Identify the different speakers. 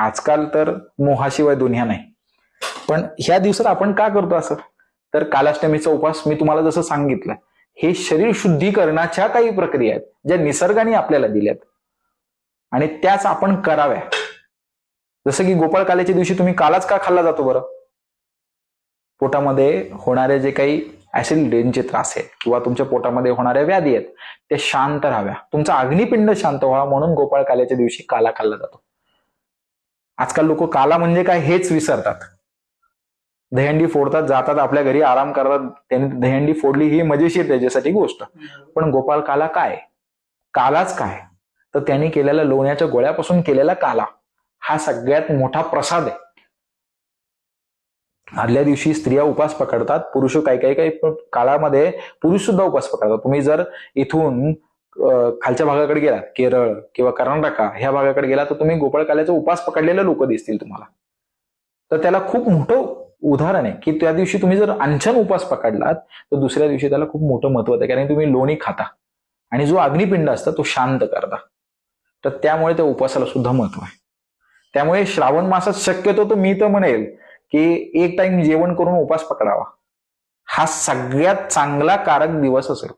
Speaker 1: आजकाल तर मोहाशिवाय दुनिया नाही. पण ह्या दिवसात आपण का करतो असं? तर कालाष्टमीचा उपास मी तुम्हाला जसं सांगितलं हे शरीर शुद्धीकरणाच्या काही प्रक्रिया आहेत ज्या निसर्गाने आपल्याला दिल्यात. आणि त्याच आपण कराव्या. जसं की गोपाळ कालेच्या दिवशी तुम्ही कालाच का खाल्ला जातो बरं? पोटामध्ये होणारे जे काही ऍसिडिटीचे त्रास आहेत किंवा तुमच्या पोटामध्ये होणाऱ्या व्याधी आहेत ते शांत राहाव्या. तुमचा अग्निपिंड शांत व्हावा म्हणून गोपाळ काल्याच्या दिवशी काला खाल्ला जातो. आजकाल लोक काला म्हणजे काय हेच विसरतात. दहीहंडी फोडतात जातात आपल्या घरी आराम करतात त्यांनी दहीहंडी फोडली ही मजेशीर त्याच्यासाठी गोष्ट. पण गोपाल काला काय? कालाच काय? तर त्यांनी केलेल्या लोण्याच्या गोळ्यापासून केलेला काला. हा सगळ्यात मोठा प्रसाद आहे. आदल्या दिवशी स्त्रिया उपास पकडतात पुरुष काही काही काही काळामध्ये पुरुष सुद्धा उपास पकडतात. तुम्ही जर इथून खालच्या भागाकडे गेला केरळ किंवा कर्नाटका ह्या भागाकडे गेला तर तुम्ही गोपाळकाल्याचा उपास पकडलेले लोक दिसतील तुम्हाला. तर त्याला खूप मोठं उदाहरण आहे की त्या दिवशी तुम्ही जर अंछन उपास पकडलात तर दुसऱ्या दिवशी त्याला खूप मोठं महत्त्व आहे कारण तुम्ही लोणी खाता. आणि जो अग्निपिंड असतं तो शांत करता. तर त्यामुळे त्या उपासाला सुद्धा महत्त्व आहे. त्यामुळे श्रावण मासात शक्यतो तर मी तर म्हणेल की एक टाइम जेवण करून उपास पकडावा. हा सगळ्यात चांगला कारक दिवस असेल.